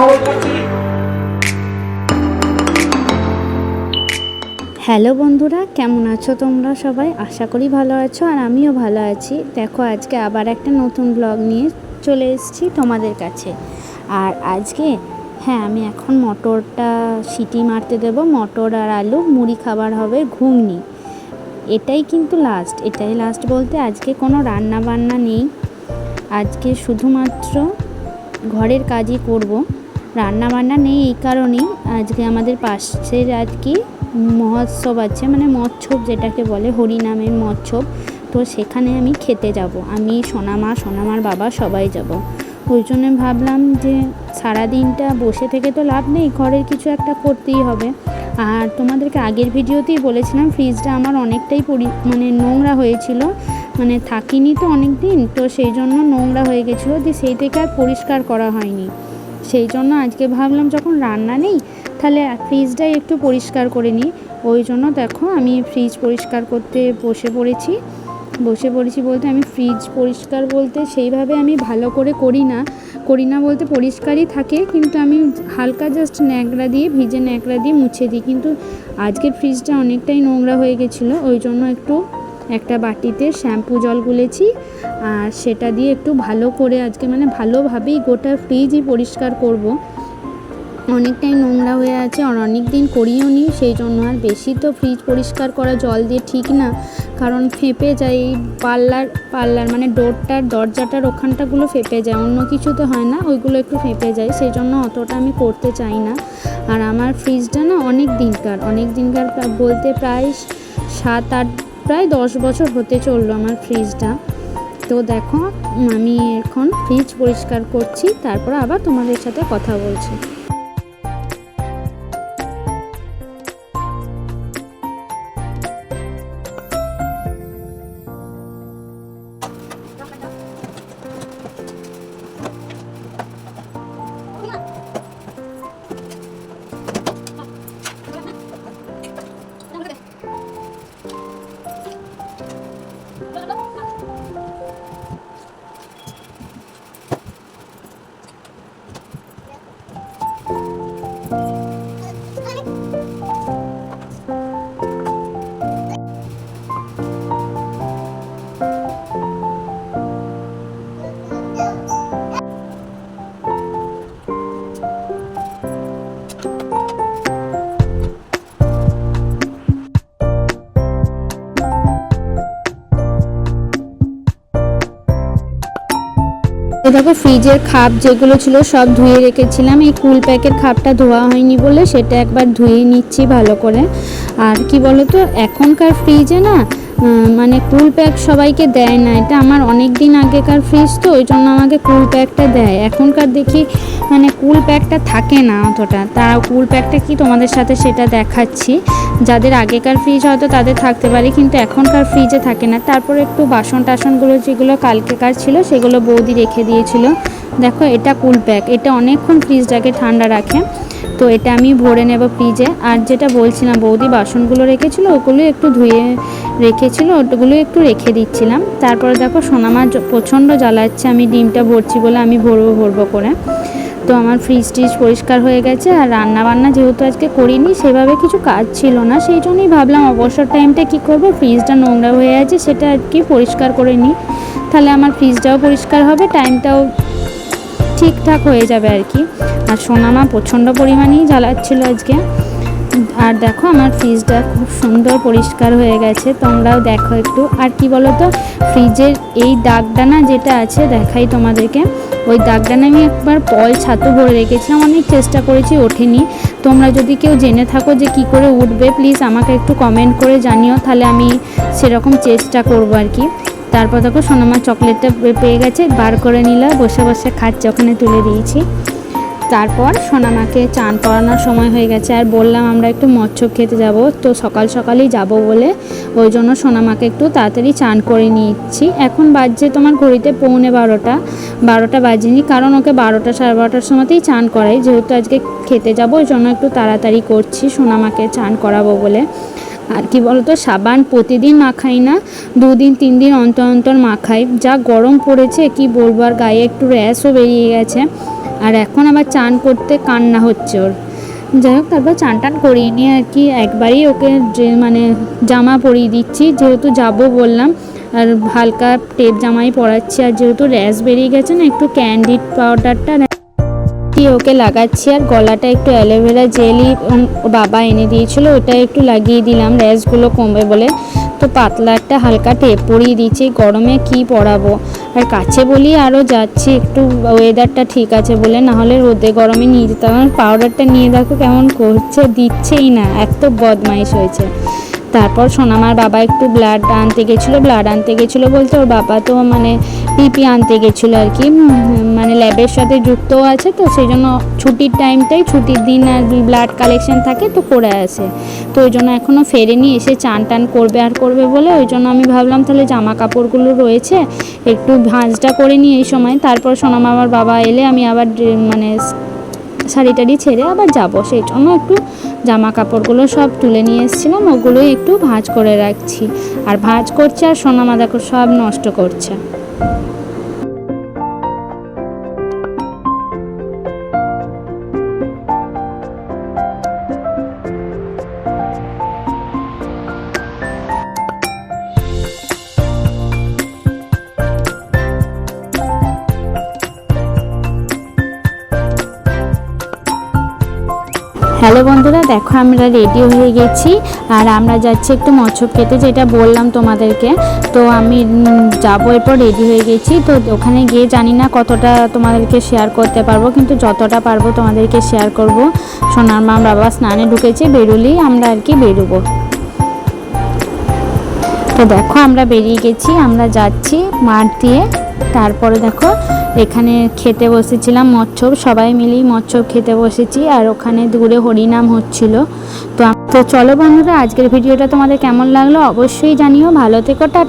Hello বন্ধুরা, কেমন আছো তোমরা সবাই? আশা করি ভালো আছো আর আমিও ভালো আছি। দেখো, আজকে আবার একটা নতুন ব্লগ নিয়ে চলে এসেছি তোমাদের কাছে। আর আজকে হ্যাঁ আমি এখন মটরটা সিটি মারতে দেব। মটর আর আলু, মুড়ি খাবার হবে ঘুগনি। এটাই কিন্তু লাস্ট এটাই লাস্ট বলতে আজকে কোনো রান্না বান্না নেই। আজকে শুধুমাত্র ঘরের কাজই করব। রান্না বান্না নেই এই কারণেই আজকে আমাদের পাশের আর কি মহোৎসব আছে মানে মৎসব যেটাকে বলে হরিনামের মৎসব তো সেখানে আমি খেতে যাব। আমি, সোনামা, সোনামার বাবা সবাই যাব। ওই জন্য ভাবলাম যে সারা দিনটা বসে থেকে তো লাভ নেই, ঘরের কিছু একটা করতেই হবে। আর তোমাদেরকে আগের ভিডিওতেই বলেছিলাম, ফ্রিজটা আমার অনেকটাই পরি মানে নোংরা হয়েছিল। মানে থাকিনি তো অনেক দিন তো সেই জন্য নোংরা হয়ে গেছিল। যে সেই থেকে আর পরিষ্কার করা হয়নি। সেই জন্য আজকে ভাবলাম যখন রান্না নেই, তাহলে ফ্রিজটাই একটু পরিষ্কার করে নিই। ওই জন্য দেখো আমি ফ্রিজ পরিষ্কার করতে বসে পড়েছি। বসে পড়েছি বলতে আমি ফ্রিজ পরিষ্কার বলতে সেইভাবে আমি ভালো করে করি না। করি না বলতে পরিষ্কারই থাকে, কিন্তু আমি হালকা জাস্ট ন্যাকড়া দিয়ে, ভিজে ন্যাকড়া দিয়ে মুছে দিই। কিন্তু আজকের ফ্রিজটা অনেকটাই নোংরা হয়ে গেছিল, ওই জন্য একটু একটা বাটিতে শ্যাম্পু জল গুলেছি আর সেটা দিয়ে একটু ভালো করে আজকে মানে ভালোভাবেই গোটা ফ্রিজই পরিষ্কার করব। অনেকটাই নোংরা হয়ে আছে আর অনেক দিন করিও নি, সেই জন্য আর বেশি তো ফ্রিজ পরিষ্কার করা জল দিয়ে ঠিক না। কারণ ফেঁপে যায়, এই পাল্লার পাল্লার মানে ডোরটার, দরজাটার ওখানটাগুলো ফেঁপে যায়, অন্য কিছু তো হয় না, ওইগুলো একটু ফেঁপে যায়, সেই জন্য অতটা আমি করতে চাই না। আর আমার ফ্রিজটা না অনেক দিনকার অনেক দিনকার বলতে প্রায় সাত আট প্রায় দশ বছর হতে চলল আমার ফ্রিজটা তো দেখো, আমি এখন ফ্রিজ পরিষ্কার করছি, তারপর আবার তোমাদের সাথে কথা বলছি। দেখো ফ্রিজের খাপ যেগুলো ছিল সব ধুয়ে রেখেছিলাম। এই কুল প্যাকের খাপটা ধোয়া হয়নি বলে সেটা একবার ধুয়ে নিচ্ছি ভালো করে। আর কি তো এখনকার ফ্রিজে না মানে কুল প্যাক সবাইকে দেয় না। এটা আমার অনেক দিন আগেকার ফ্রিজ তো, ওই জন্য আমাকে কুল প্যাকটা দেয়। এখনকার দেখি মানে কুল প্যাকটা থাকে না অতটা। তারা কুল প্যাকটা কি তোমাদের সাথে সেটা দেখাচ্ছি। যাদের আগেকার ফ্রিজ হয়তো তাদের থাকতে পারে, কিন্তু এখনকার ফ্রিজে থাকে না। তারপর একটু বাসন টাসনগুলো যেগুলো কালকেকার ছিল, সেগুলো বৌদি রেখে দিয়েছিল। দেখো, এটা কুল প্যাক এটা অনেকক্ষণ ফ্রিজটাকে ঠান্ডা রাখে। তো এটা আমি ভরে নেব ফ্রিজে আর যেটা বলছিলাম, বৌদি বাসনগুলো রেখেছিল, ওগুলো একটু ধুয়ে রেখেছিল ওগুলো একটু রেখে দিচ্ছিলাম। তারপরে দেখো, সোনামা প্রচণ্ড জ্বালাচ্ছে, আমি ডিমটা ভরছি বলে আমি ভরবো ভরবো করে। তো আমার ফ্রিজ টিজ পরিষ্কার হয়ে গেছে, আর রান্না বান্না যেহেতু আজকে করিনি, সেভাবে কিছু কাজ ছিল না। সেই জন্যই ভাবলাম, অবসর টাইমটা কি করব? ফ্রিজটা নোংরা হয়ে আছে, সেটা আর কি পরিষ্কার করে নিই। তাহলে আমার ফ্রিজটাও পরিষ্কার হবে টাইমটাও ঠিকঠাক হয়ে যাবে আর কি। আর সোনামা প্রচণ্ড পরিমাণেই জ্বালাচ্ছিল আজকে। আর দেখো আমার ফ্রিজটা খুব সুন্দর পরিষ্কার হয়ে গেছে, তোমরাও দেখো একটু। আর কি বলো তো ফ্রিজের এই দাগডানা যেটা আছে, দেখাই তোমাদেরকে। ওই দাগদানা আমি একবার পল ছাতু ভরে রেখেছিলাম, অনেক চেষ্টা করেছি, ওঠেনি। তোমরা যদি কেউ জেনে থাকো যে কি করে উঠবে প্লিজ আমাকে একটু কমেন্ট করে জানিও, তাহলে আমি সেরকম চেষ্টা করব আর কি। তারপর দেখো সোনামার চকলেটটা পেয়ে গেছে, বার করে নিল, বসে বসে খাচ্ছে, ওখানে তুলে দিয়েছি। তারপর সোনামাকে চান করানোর সময় হয়ে গেছে। আর বললাম, আমরা একটু মচ্ছব খেতে যাব। তো সকাল সকালেই যাব বলে ওই জন্য সোনামাকে একটু তাড়াতাড়ি চান করে নিচ্ছি এখন বাজছে তোমার ঘড়িতে পৌনে বারোটা। বারোটা বাজেনি, কারণ ওকে বারোটা সাড়ে বারোটার সময়তেই চান করাই। যেহেতু আজকে খেতে যাব, ওই জন্য একটু তাড়াতাড়ি করছি সোনামাকে চান করাবো বলে। আর কি বলতো, সাবান প্রতিদিন মাখাই না, দুদিন তিন দিন অন্তর অন্তর মাখাই। যা গরম পড়েছে, কি বলব, আর গায়ে একটু র্যাশও বেরিয়ে গেছে। আর এখন আবার চান করতে কান্না হচ্ছে ওর। যাই হোক, তারপর চান টান করিয়ে নিয়ে আর কি একবারই ওকে যে মানে জামা পরিয়ে দিচ্ছি। যেহেতু যাব বললাম, আর হালকা টেপ জামাই পরাচ্ছি, আর যেহেতু র্যাশ বেরিয়ে গেছে না, একটু ক্যান্ডিড পাউডারটা কি ওকে লাগাচ্ছি। আর গলাটা একটু অ্যালোভেরা জেলই বাবা এনে দিয়েছিল, ওটা একটু লাগিয়ে দিলাম, র্যাশগুলো কমবে বলে। তো পাতলা একটা হালকা টেপ পরিয়ে দিচ্ছে গরমে কি পরাবো? আর কাছে বলি আরও যাচ্ছি, একটু ওয়েদারটা ঠিক আছে বলে, নাহলে রোদে গরমে নিয়ে যেতাম। পাউডারটা নিয়ে দেখো কেমন করছে, দিচ্ছেই না, এত বদমাইশ হয়েছে। তারপর সোনামার বাবা একটু ব্লাড আনতে গেছিল ব্লাড আনতে গেছিল বলতে ওর বাবা তো মানে পিপি আনতে গেছিল আর কি। মানে ল্যাবের সাথে যুক্তও আছে তো সেই জন্য ছুটির টাইমটাই ছুটির দিন আর ব্লাড কালেকশন থাকে তো করে আসে। তো ওই জন্য এখনও ফেরেনি, এসে চান টান করবে আর করবে বলে, ওই জন্য আমি ভাবলাম তাহলে জামা কাপড়গুলো রয়েছে, একটু ভাঁজটা করে নিই এই সময়। তারপর সোনামা আমার বাবা এলে আমি আবার মানে শাড়ি টাড়ি ছেড়ে আবার যাব, সেই জন্য একটু জামা কাপড়গুলো সব তুলে নিয়ে এসেছিলাম, ওগুলোই একটু ভাঁজ করে রাখছি। আর ভাঁজ করছে আর সোনামা দেখো সব নষ্ট করছে। হ্যালো বন্ধুরা, দেখো আমরা রেডি হয়ে গেছি। আর আমরা যাচ্ছি একটু মৎস্য খেতে, যেটা বললাম তোমাদেরকে। তো আমি যাব এরপর রেডি হয়ে গেছি। তো ওখানে গিয়ে জানি না কতটা তোমাদেরকে শেয়ার করতে পারব, কিন্তু যতটা পারব তোমাদেরকে শেয়ার করব। সোনার মা বাবা স্নানে ঢুকেছে, বেরোলেই আমরা আর কি বেরোবো। তো দেখো আমরা বেরিয়ে গেছি, আমরা যাচ্ছি মাঠ দিয়ে। তারপরে দেখো এখানে খেতে বসেছিলাম মৎসব সবাই মিলেই মৎসব খেতে বসেছি আর ওখানে দূরে হরিনাম হচ্ছিল। তো তো চলো বন্ধুরা, আজকের ভিডিওটা তোমাদের কেমন লাগল অবশ্যই জানিও। ভালো থেকো, টাটা।